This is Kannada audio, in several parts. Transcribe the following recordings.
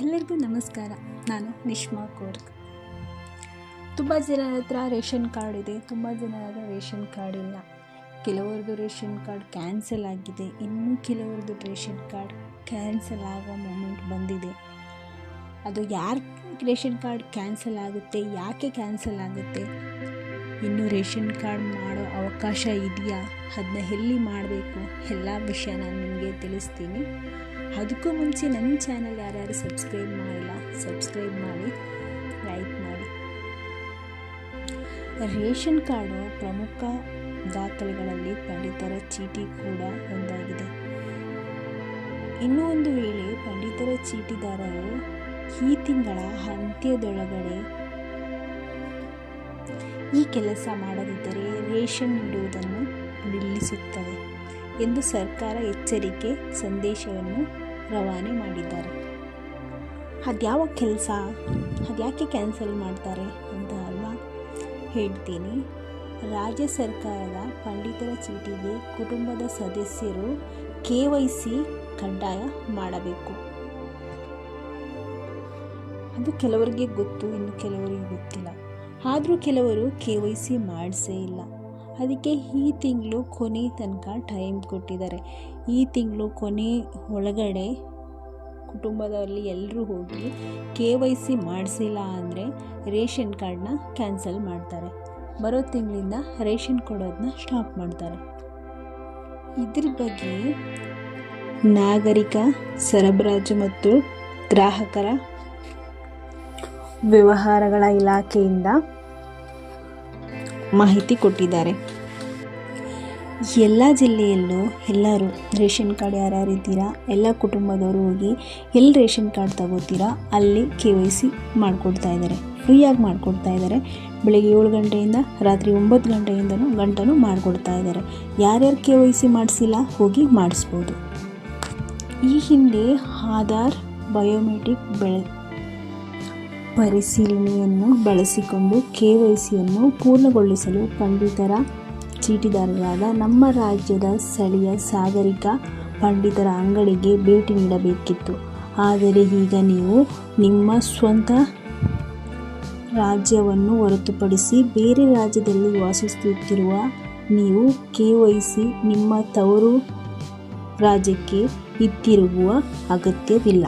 ಎಲ್ಲರಿಗೂ ನಮಸ್ಕಾರ. ನಾನು ನಿಶ್ಮಾ ಕೋರ್ಕ್ ತುಂಬ ಜನರ ಹತ್ರ ರೇಷನ್ ಕಾರ್ಡ್ ಇದೆ. ತುಂಬ ಜನರ ಹತ್ರ ರೇಷನ್ ಕಾರ್ಡ್ ಇಲ್ಲ. ಕೆಲವ್ರದ್ದು ರೇಷನ್ ಕಾರ್ಡ್ ಕ್ಯಾನ್ಸಲ್ ಆಗಿದೆ. ಇನ್ನೂ ಕೆಲವ್ರದ್ದು ರೇಷನ್ ಕಾರ್ಡ್ ಕ್ಯಾನ್ಸಲ್ ಆಗೋ ಮೂಮೆಂಟ್ ಬಂದಿದೆ. ಅದು ಯಾರು ರೇಷನ್ ಕಾರ್ಡ್ ಕ್ಯಾನ್ಸಲ್ ಆಗುತ್ತೆ? ಯಾಕೆ ಕ್ಯಾನ್ಸಲ್ ಆಗುತ್ತೆ? ಇನ್ನು ರೇಷನ್ ಕಾರ್ಡ್ ಮಾಡೋ ಅವಕಾಶ ಇದೆಯಾ? ಅದನ್ನ ಎಲ್ಲಿ ಮಾಡಬೇಕು? ಎಲ್ಲ ವಿಷಯ ನಾನು ನಿಮಗೆ ತಿಳಿಸ್ತೀನಿ. ಅದಕ್ಕೂ ಮುಂಚೆ ನನ್ನ ಚಾನಲ್ ಯಾರ್ಯಾರು ಸಬ್ಸ್ಕ್ರೈಬ್ ಮಾಡಿಲ್ಲ, ಸಬ್ಸ್ಕ್ರೈಬ್ ಮಾಡಿ, ಲೈಕ್ ಮಾಡಿ. ರೇಷನ್ ಕಾರ್ಡು ಪ್ರಮುಖ ದಾಖಲೆಗಳಲ್ಲಿ ಪಂಡಿತರ ಚೀಟಿ ಕೂಡ ಒಂದಾಗಿದೆ. ಇನ್ನೂ ಒಂದು ವೇಳೆ ಪಂಡಿತರ ಚೀಟಿದಾರರು ಈ ತಿಂಗಳ ಅಂತ್ಯದೊಳಗಡೆ ಈ ಕೆಲಸ ಮಾಡದಿದ್ದರೆ ರೇಷನ್ ನೀಡುವುದನ್ನು ನಿಲ್ಲಿಸುತ್ತವೆ ಎಂದು ಸರ್ಕಾರ ಎಚ್ಚರಿಕೆ ಸಂದೇಶವನ್ನು ರವಾನೆ ಮಾಡಿದ್ದಾರೆ. ಅದ್ಯಾವ ಕೆಲಸ? ಅದ್ಯಾಕೆ ಕ್ಯಾನ್ಸಲ್ ಮಾಡ್ತಾರೆ ಅಂತ ಅಲ್ವಾ? ಹೇಳ್ತೀನಿ. ರಾಜ್ಯ ಸರ್ಕಾರದ ಪಂಡಿತರ ಚೀಟಿಗೆ ಕುಟುಂಬದ ಸದಸ್ಯರು ಕೆ ವೈ ಸಿ ಕಡ್ಡಾಯ ಮಾಡಬೇಕು. ಅದು ಕೆಲವರಿಗೆ ಗೊತ್ತು, ಇನ್ನು ಕೆಲವರಿಗೆ ಗೊತ್ತಿಲ್ಲ. ಆದರೂ ಕೆಲವರು ಕೆ ವೈ ಸಿ ಮಾಡಿಸೇ ಇಲ್ಲ. ಅದಕ್ಕೆ ಈ ತಿಂಗಳು ಕೊನೆ ತನಕ ಟೈಮ್ ಕೊಟ್ಟಿದ್ದಾರೆ. ಈ ತಿಂಗಳು ಕೊನೆ ಒಳಗಡೆ ಕುಟುಂಬದಲ್ಲಿ ಎಲ್ಲರೂ ಹೋಗಿ ಕೆ ವೈ ಸಿ ಮಾಡಿಸಿಲ್ಲ ಅಂದರೆ ರೇಷನ್ ಕಾರ್ಡನ್ನ ಕ್ಯಾನ್ಸಲ್ ಮಾಡ್ತಾರೆ. ಬರೋ ತಿಂಗಳಿಂದ ರೇಷನ್ ಕೊಡೋದನ್ನ ಸ್ಟಾಪ್ ಮಾಡ್ತಾರೆ. ಇದ್ರ ಬಗ್ಗೆ ನಾಗರಿಕ, ಸರಬರಾಜು ಮತ್ತು ಗ್ರಾಹಕರ ವ್ಯವಹಾರಗಳ ಇಲಾಖೆಯಿಂದ ಮಾಹಿತಿ ಕೊಟ್ಟಿದ್ದಾರೆ. ಎಲ್ಲ ಜಿಲ್ಲೆಯಲ್ಲೂ ಎಲ್ಲರೂ ರೇಷನ್ ಕಾರ್ಡ್ ಯಾರ್ಯಾರು ಇದ್ದೀರಾ, ಎಲ್ಲ ಕುಟುಂಬದವರು ಹೋಗಿ ಎಲ್ಲಿ ರೇಷನ್ ಕಾರ್ಡ್ ತಗೋತೀರಾ, ಅಲ್ಲಿ ಕೆ ವೈ ಸಿ ಮಾಡಿಕೊಡ್ತಾ ಇದ್ದಾರೆ, ಫ್ರೀಯಾಗಿ ಮಾಡಿಕೊಡ್ತಾ ಇದ್ದಾರೆ. ಬೆಳಗ್ಗೆ ಏಳು ಗಂಟೆಯಿಂದ ರಾತ್ರಿ ಒಂಬತ್ತು ಗಂಟೆಯಿಂದನೂ ಗಂಟನೂ ಮಾಡಿಕೊಡ್ತಾ ಇದ್ದಾರೆ. ಯಾರ್ಯಾರು ಕೆ ವೈ ಸಿ ಮಾಡಿಸಿಲ್ಲ, ಹೋಗಿ ಮಾಡಿಸ್ಬೋದು. ಈ ಹಿಂದೆ ಆಧಾರ್ ಬಯೋಮೆಟ್ರಿಕ್ ಬೆಳೆ ಪರಿಶೀಲನೆಯನ್ನು ಬಳಸಿಕೊಂಡು ಕೆ ವೈ ಸಿಯನ್ನು ಪೂರ್ಣಗೊಳಿಸಲು ಪಂಡಿತರ ಚೀಟಿದಾರರಾದ ನಮ್ಮ ರಾಜ್ಯದ ಸ್ಥಳೀಯ ಸಾಗರಿಕ ಪಂಡಿತರ ಅಂಗಡಿಗೆ ಭೇಟಿ ನೀಡಬೇಕಿತ್ತು. ಆದರೆ ಈಗ ನೀವು ನಿಮ್ಮ ಸ್ವಂತ ರಾಜ್ಯವನ್ನು ಹೊರತುಪಡಿಸಿ ಬೇರೆ ರಾಜ್ಯದಲ್ಲಿ ವಾಸಿಸುತ್ತಿರುವ ನೀವು ಕೆ ವೈ ಸಿ ನಿಮ್ಮ ತವರು ರಾಜ್ಯಕ್ಕೆ ಹಿಂತಿರುಗುವ ಅಗತ್ಯವಿಲ್ಲ.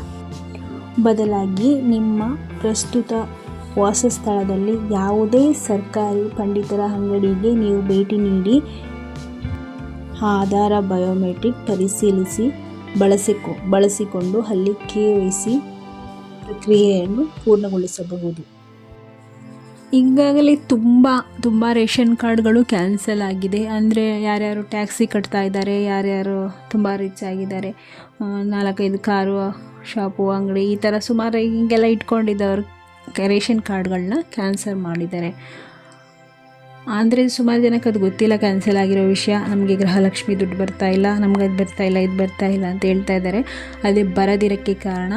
ಬದಲಾಗಿ ನಿಮ್ಮ ಪ್ರಸ್ತುತ ವಾಸಸ್ಥಳದಲ್ಲಿ ಯಾವುದೇ ಸರ್ಕಾರಿ ಪಂಡಿತರ ಅಂಗಡಿಗೆ ನೀವು ಭೇಟಿ ನೀಡಿ ಆಧಾರ ಬಯೋಮೆಟ್ರಿಕ್ ಪರಿಶೀಲಿಸಿ ಬಳಸಿಕೊ, ಬಳಸಿಕೊಂಡು ಅಲ್ಲಿ ಕೆ ವೈ ಸಿ ಪ್ರಕ್ರಿಯೆಯನ್ನು ಪೂರ್ಣಗೊಳಿಸಬಹುದು. ಈಗಾಗಲೇ ತುಂಬ ತುಂಬ ರೇಷನ್ ಕಾರ್ಡ್ಗಳು ಕ್ಯಾನ್ಸಲ್ ಆಗಿದೆ. ಅಂದರೆ ಯಾರ್ಯಾರು ಟ್ಯಾಕ್ಸಿ ಕಟ್ತಾ ಇದ್ದಾರೆ, ಯಾರ್ಯಾರು ತುಂಬ ರಿಚ್ ಆಗಿದ್ದಾರೆ ನಾಲ್ಕೈದು ಕಾರು, ಶಾಪು, ಅಂಗಡಿ ಈ ಥರ ಸುಮಾರು ಹಿಂಗೆಲ್ಲ ಇಟ್ಕೊಂಡಿದ್ದವ್ರು ರೇಷನ್ ಕಾರ್ಡ್ಗಳನ್ನ ಕ್ಯಾನ್ಸಲ್ ಮಾಡಿದ್ದಾರೆ. ಅಂದರೆ ಸುಮಾರು ಜನಕ್ಕೆ ಅದು ಗೊತ್ತಿಲ್ಲ, ಕ್ಯಾನ್ಸಲ್ ಆಗಿರೋ ವಿಷಯ. ನಮಗೆ ಗೃಹಲಕ್ಷ್ಮಿ ದುಡ್ಡು ಬರ್ತಾ ಇಲ್ಲ, ನಮ್ಗೆ ಅದು ಬರ್ತಾ ಇಲ್ಲ, ಇದು ಬರ್ತಾ ಇಲ್ಲ ಅಂತ ಹೇಳ್ತಾ ಇದ್ದಾರೆ. ಅದೇ ಬರದಿರೋಕ್ಕೆ ಕಾರಣ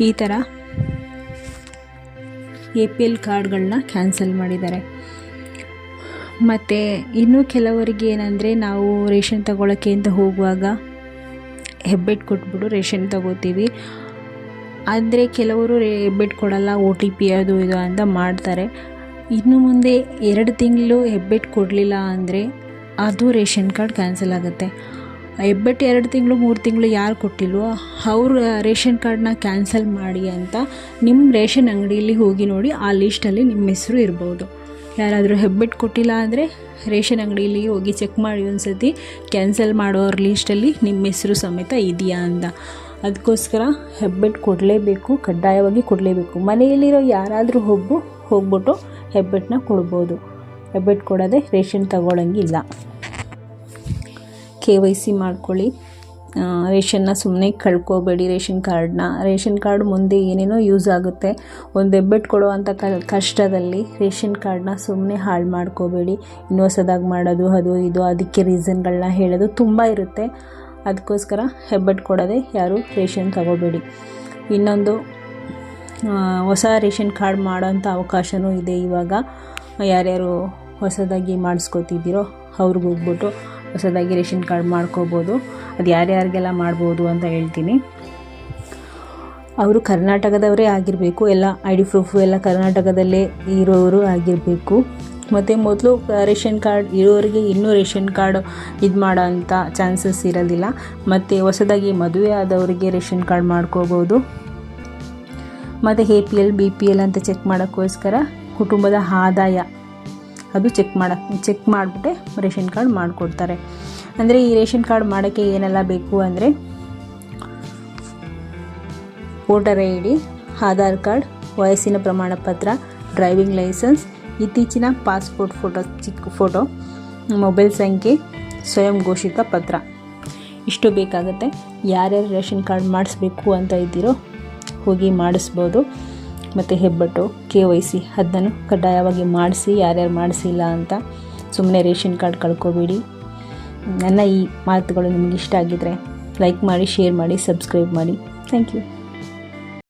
ಈ ಥರ ಎ ಪಿ ಎಲ್ ಕಾರ್ಡ್ಗಳನ್ನ ಕ್ಯಾನ್ಸಲ್ ಮಾಡಿದ್ದಾರೆ. ಮತ್ತು ಇನ್ನೂ ಕೆಲವರಿಗೆ ಏನಂದರೆ, ನಾವು ರೇಷನ್ ತಗೊಳ್ಳೋಕ್ಕೆ ಅಂತ ಹೋಗುವಾಗ ಹೆಬ್ಬೆಟ್ ಕೊಟ್ಬಿಟ್ಟು ರೇಷನ್ ತಗೋತೀವಿ. ಆದರೆ ಕೆಲವರು ಹೆಬ್ಬೆಟ್ ಕೊಡಲ್ಲ ಒ ಟಿ ಪಿ ಅದು ಇದು ಅಂತ ಮಾಡ್ತಾರೆ. ಇನ್ನು ಮುಂದೆ ಎರಡು ತಿಂಗಳು ಹೆಬ್ಬೆಟ್ ಕೊಡಲಿಲ್ಲ ಅಂದರೆ ಅದು ರೇಷನ್ ಕಾರ್ಡ್ ಕ್ಯಾನ್ಸಲ್ ಆಗುತ್ತೆ. ಹೆಬ್ಬೆಟ್ಟು ಎರಡು ತಿಂಗಳು, ಮೂರು ತಿಂಗಳು ಯಾರು ಕೊಟ್ಟಿಲ್ವೋ ಅವ್ರ ರೇಷನ್ ಕಾರ್ಡನ್ನ ಕ್ಯಾನ್ಸಲ್ ಮಾಡಿ ಅಂತ ನಿಮ್ಮ ರೇಷನ್ ಅಂಗಡಿಯಲ್ಲಿ ಹೋಗಿ ನೋಡಿ, ಆ ಲೀಸ್ಟಲ್ಲಿ ನಿಮ್ಮ ಹೆಸರು ಇರ್ಬೋದು. ಯಾರಾದರೂ ಹೆಬ್ಬೆಟ್ಟು ಕೊಟ್ಟಿಲ್ಲ ಅಂದರೆ ರೇಷನ್ ಅಂಗಡಿಯಲ್ಲಿ ಹೋಗಿ ಚೆಕ್ ಮಾಡಿ ಒಂದು ಸತಿ ಕ್ಯಾನ್ಸಲ್ ಮಾಡೋರ ಲೀಸ್ಟಲ್ಲಿ ನಿಮ್ಮ ಹೆಸರು ಸಮೇತ ಇದೆಯಾ ಅಂತ. ಅದಕ್ಕೋಸ್ಕರ ಹೆಬ್ಬೆಟ್ ಕೊಡಲೇಬೇಕು, ಕಡ್ಡಾಯವಾಗಿ ಕೊಡಲೇಬೇಕು. ಮನೆಯಲ್ಲಿರೋ ಯಾರಾದರೂ ಹೋಗು, ಹೋಗ್ಬಿಟ್ಟು ಹೆಬ್ಬೆಟ್ಟನ್ನ ಕೊಡ್ಬೋದು. ಹೆಬ್ಬೆಟ್ ಕೊಡೋದೆ ರೇಷನ್ ತಗೊಳ್ಳೋಂಗಿಲ್ಲ ಕೆ ವೈ ಸಿ ಮಾಡ್ಕೊಳ್ಳಿ. ರೇಷನ್ನ ಸುಮ್ಮನೆ ಕಳ್ಕೊಬೇಡಿ ರೇಷನ್ ಕಾರ್ಡನ್ನ ರೇಷನ್ ಕಾರ್ಡ್ ಮುಂದೆ ಏನೇನೋ ಯೂಸ್ ಆಗುತ್ತೆ. ಒಂದು ಹೆಬ್ಬೆಟ್ಟು ಕೊಡುವಂಥ ಕಷ್ಟದಲ್ಲಿ ರೇಷನ್ ಕಾರ್ಡನ್ನ ಸುಮ್ಮನೆ ಹಾಳು ಮಾಡ್ಕೋಬೇಡಿ. ಇನ್ನು ಹೊಸದಾಗಿ ಮಾಡೋದು, ಅದು ಇದು, ಅದಕ್ಕೆ ರೀಸನ್ಗಳನ್ನ ಹೇಳೋದು ತುಂಬ ಇರುತ್ತೆ. ಅದಕ್ಕೋಸ್ಕರ ಹೆಬ್ಬೆಟ್ಟು ಕೊಡೋದೇ ಯಾರು ರೇಷನ್ ತಗೋಬೇಡಿ. ಇನ್ನೊಂದು ಹೊಸ ರೇಷನ್ ಕಾರ್ಡ್ ಮಾಡೋಂಥ ಅವಕಾಶವೂ ಇದೆ ಇವಾಗ. ಯಾರ್ಯಾರು ಹೊಸದಾಗಿ ಮಾಡಿಸ್ಕೋತಿದ್ದೀರೋ ಅವ್ರಿಗೆ ಹೋಗ್ಬಿಟ್ಟು ಹೊಸದಾಗಿ ರೇಷನ್ ಕಾರ್ಡ್ ಮಾಡ್ಕೋಬೋದು. ಅದು ಯಾರ್ಯಾರಿಗೆಲ್ಲ ಮಾಡ್ಬೋದು ಅಂತ ಹೇಳ್ತೀನಿ. ಅವರು ಕರ್ನಾಟಕದವರೇ ಆಗಿರಬೇಕು. ಎಲ್ಲ ಐ ಡಿ ಪ್ರೂಫು ಎಲ್ಲ ಕರ್ನಾಟಕದಲ್ಲೇ ಇರೋರು ಆಗಿರಬೇಕು. ಮತ್ತು ಮೊದಲು ರೇಷನ್ ಕಾರ್ಡ್ ಇರೋರಿಗೆ ಇನ್ನೂ ರೇಷನ್ ಕಾರ್ಡ್ ಇದು ಮಾಡೋ ಅಂಥ ಚಾನ್ಸಸ್ ಇರೋದಿಲ್ಲ. ಮತ್ತು ಹೊಸದಾಗಿ ಮದುವೆ ಆದವರಿಗೆ ರೇಷನ್ ಕಾರ್ಡ್ ಮಾಡ್ಕೋಬೋದು. ಮತ್ತು A P L, B P L ಅಂತ ಚೆಕ್ ಮಾಡೋಕ್ಕೋಸ್ಕರ ಕುಟುಂಬದ ಆದಾಯ ಅದು ಚೆಕ್ ಮಾಡೋಕ್ಕೆ ಚೆಕ್ ಮಾಡಿಬಿಟ್ಟೆ ರೇಷನ್ ಕಾರ್ಡ್ ಮಾಡಿಕೊಡ್ತಾರೆ. ಅಂದರೆ ಈ ರೇಷನ್ ಕಾರ್ಡ್ ಮಾಡೋಕ್ಕೆ ಏನೆಲ್ಲ ಬೇಕು ಅಂದರೆ voter I D, Aadhaar card, ವಯಸ್ಸಿನ ಪ್ರಮಾಣ ಪತ್ರ ಡ್ರೈವಿಂಗ್ ಲೈಸೆನ್ಸ್ ಇತ್ತೀಚಿನ ಪಾಸ್ಪೋರ್ಟ್ ಫೋಟೋ, ಚಿಕ್ಕ ಫೋಟೋ, ಮೊಬೈಲ್ ಸಂಖ್ಯೆ, ಸ್ವಯಂ ಘೋಷಿತ ಪತ್ರ. ಇಷ್ಟು ಬೇಕಾಗುತ್ತೆ. ಯಾರ್ಯಾರು ರೇಷನ್ ಕಾರ್ಡ್ ಮಾಡಿಸ್ಬೇಕು ಅಂತ ಇದ್ದೀರೋ ಹೋಗಿ ಮಾಡಿಸ್ಬೋದು. ಮತ್ತು ಹೆಬ್ಬಟ್ಟು, ಕೆ ವೈ ಸಿ ಅದನ್ನು ಕಡ್ಡಾಯವಾಗಿ ಮಾಡಿಸಿ, ಯಾರ್ಯಾರು ಮಾಡಿಸಿಲ್ಲ ಅಂತ ಸುಮ್ಮನೆ ರೇಷನ್ ಕಾರ್ಡ್ ಕಳ್ಕೊಬೇಡಿ. ನನ್ನ ಈ ಮಾತುಗಳು ನಿಮಗೆ ಇಷ್ಟ ಆಗಿದ್ದರೆ ಲೈಕ್ ಮಾಡಿ, ಶೇರ್ ಮಾಡಿ, ಸಬ್ಸ್ಕ್ರೈಬ್ ಮಾಡಿ. Thank you.